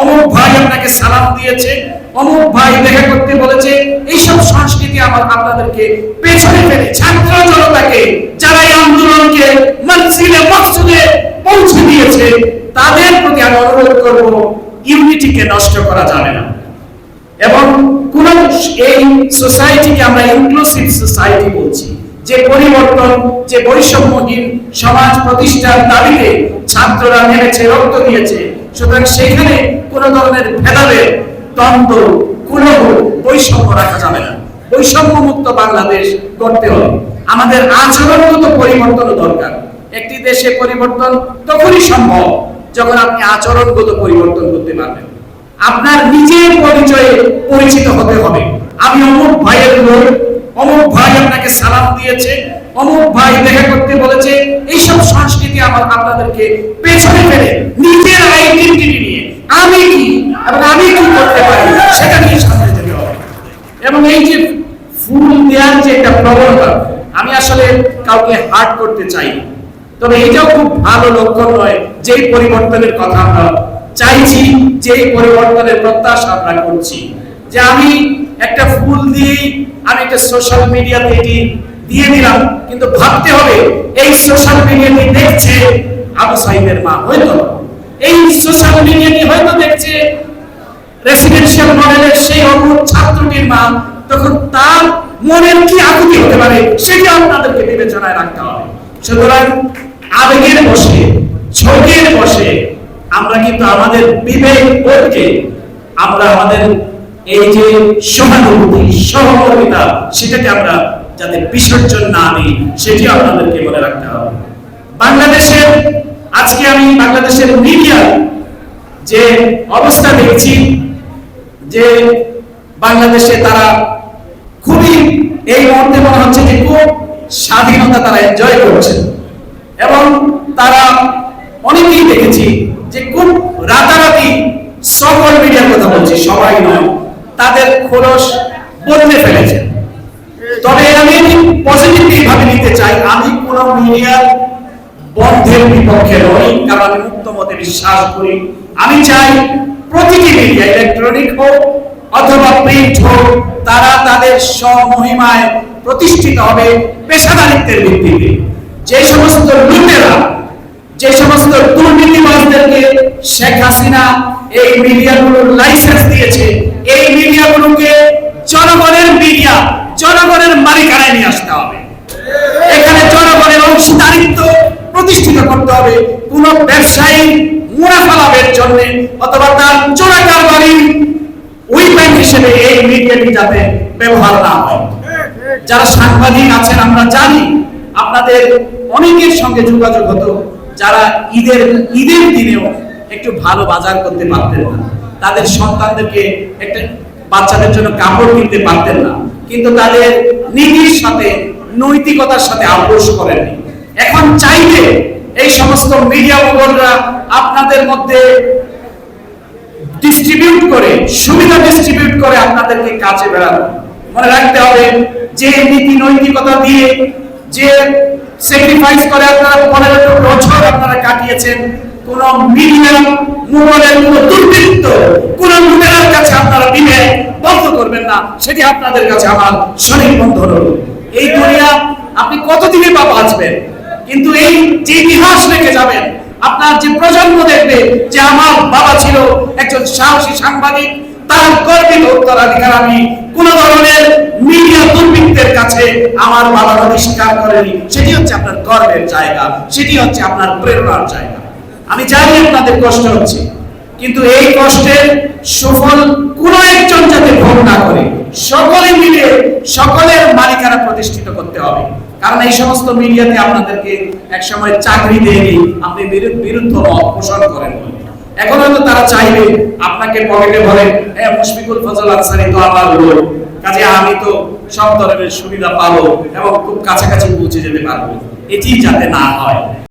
অমুক ভাই আপনাকে সালাম দিয়েছে, অমুক ভাই দেখা করতে বলেছে, এইসব সংস্কৃতি আমার আপনাদেরকে পেছনে ফেলে ছাত্র জনতাকে যারা এই আন্দোলনকে পৌঁছে দিয়েছে, তাদের প্রতি আমি অনুরোধ করব, ইউনিটিকে নষ্ট করা যাবে না। এবং কোন এই সোসাইটিকে আমরা ইনক্লুসিভ সোসাইটি বলছি, যে পরিবর্তন, যে বৈষম্যহীন সমাজ প্রতিষ্ঠার দাবিতে ছাত্ররা নেমেছে, রক্ত দিয়েছে সুতরাং সেখানে কোন ধরনের ভেদাভেদ, দ্বন্দ্ব, কুলহ, বৈষম্য রাখা যাবে না। বৈষম্য মুক্ত বাংলাদেশ করতে হবে। আমাদের আচরণগত পরিবর্তন দরকার। একটি দেশে পরিবর্তন তখনই সম্ভব যখন আপনি আচরণগত পরিবর্তন করতে পারবেন। আপনার নিজের পরিচয়ে পরিচিত হতে হবে। আমি অমুক ভাইয়ের লোক, অমুক ভাই আপনাকে সালাম দিয়েছে, অমুক ভাই দেখা করতে বলেছে সংস্কৃতি আমার আপনাদেরকে পেছনে ফেলে, নিজের আইডেন্টিটি নিয়ে। আমি কি এবং আমি কি করতে পারি, সেটা নিয়ে সামনে যেতে হবে। এবং এই যে ফুল দেওয়ার যে একটা প্রবণতা, আমি আসলে কাউকে হার্ট করতে চাই তবে এটাও খুব ভালো লক্ষণ নয় যে পরিবর্তনের কথা আমরা চাইছি যে পরিবর্তনের প্রত্যাশা আমরা করছি। যে আমি একটা ফুল দিয়ে আমি একটা সোশ্যাল মিডিয়াতে এটি দিয়ে দিলাম, কিন্তু ভাবতে হবে, এই সোশ্যাল মিডিয়াতে দেখছে আবু সাইদের মা, হয়তো? এই সোশ্যাল মিডিয়াতে হয়তো দেখছে? রেসিডেন্সিয়াল মডেলের সেই অমর ছাত্রটির মা, তখন তার মনের কি আকুতি হতে পারে, সেটি আপনাদেরকে বিবেচনায় রাখতে হবে। সুতরাং আবেগের বসে, ঝোঁকের বসে, আমরা কিন্তু আমাদের বিবেক বোধকে আমরা আমাদের এই যে সহানুভূতি, সহমর্মিতা, সেটাকে আমরা যাতে বিসর্জন না দিই সেটি আপনাদেরকে মনে রাখতে হবে। বাংলাদেশের আজকে আমি বাংলাদেশের মিডিয়া যে অবস্থা দেখছি, যে বাংলাদেশে তারা খুবই, এই মুহূর্তে মনে হচ্ছে যে খুব স্বাধীনতা তারা এনজয় করছে। এবং তারা অনেকেই দেখেছি যে খুব রাতারাতি সকল মিডিয়ার কথা বলছি, সবাই নয়, তাদের খোলস বদলে ফেলেছে। তারা তাদের স্বমহিমায় প্রতিষ্ঠিত হবে পেশাদারিত্বের ভিত্তিতে। যে সমস্ত লুটেরা, যে সমস্ত দুর্নীতিবাজদেরকে শেখ হাসিনা এই মিডিয়াগুলোর লাইসেন্স দিয়েছে, এই মিডিয়াগুলোকে জনগণের মালিকানায় নিয়ে আসতে হবে। এখানে জনগণের অংশীদারিত্ব প্রতিষ্ঠিত করতে হবে। কোন ব্যবসায়ী মুনাফা লাভের জন্য অথবা তার চোরা কারবারি উইপেন হিসেবে এই মিডিয়াটি যাতে ব্যবহার না হয়। যারা সাংবাদিক আছেন, আমরা জানি আপনাদের অনেকের সঙ্গে যোগাযোগ হতো, যারা ঈদের ঈদের দিনেও একটু ভালো বাজার করতে পারতেন না। তাদের সন্তানদেরকে একটা বাচ্চাদের জন্য কাপড় কিনতে পারতেন না। কিন্তু তাদের নীতির সাথে, নৈতিকতার সাথে আপোষ করেননি। এখন চাইলে এই সমস্ত মিডিয়া মোগলরা আপনাদের মধ্যে ডিস্ট্রিবিউট করে, সুবিধা ডিস্ট্রিবিউট করে আপনাদেরকে কাজে বেড়ানো। মনে রাখতে হবে, যে নীতি নৈতিকতা দিয়ে যে স্যাক্রিফাইস করে আপনারা পনেরো বছর আপনারা কাটিয়েছেন, কোন মিডিয়া মুঘলের কোন দুর্বৃত্ত, কোন লুটেরার কাছে আপনারা দিবে বন্ধ করবেন না। সেটি আপনাদের কাছে আমার শরীর বন্ধ হলো এই দুনিয়া আপনি কতদিনে বা বাঁচবেন কিন্তু এই যে ইতিহাস রেখে যাবেন, আপনার যে প্রজন্ম দেখবে যে আমার বাবা ছিল একজন সাহসী সাংবাদিক, তার গর্বিত উত্তরাধিকার আমি কোন ধরনের মিডিয়া দুর্বৃত্তের কাছে আমার বাবা নদী স্বীকার করেনি। সেটি হচ্ছে আপনার গর্বের জায়গা, সেটি হচ্ছে আপনার প্রেরণার জায়গা। আমি জানি আপনাদের কষ্ট হচ্ছে। কিন্তু এই কষ্টের সুফল কোন একজন যাতে ভোগ না করে, সকলে মিলে সকলের মালিকানা প্রতিষ্ঠিত করতে হবে। কারণ এই সমস্ত মিডিয়াতে আপনাদেরকে এক সময় চাকরি দেয়নি, আপনি বিরু- বিরুদ্ধ মত করেন। এখন হয়তো তারা চাইবে, আপনাকে পকেটে ভরে হ্যাঁ মুশফিকুল ফজল আনসারি তো আমার লোক। কাজে আমি তো সব ধরনের সুবিধা পাবো এবং খুব কাছাকাছি পৌঁছে যেতে পারব। এটি যাতে না হয়।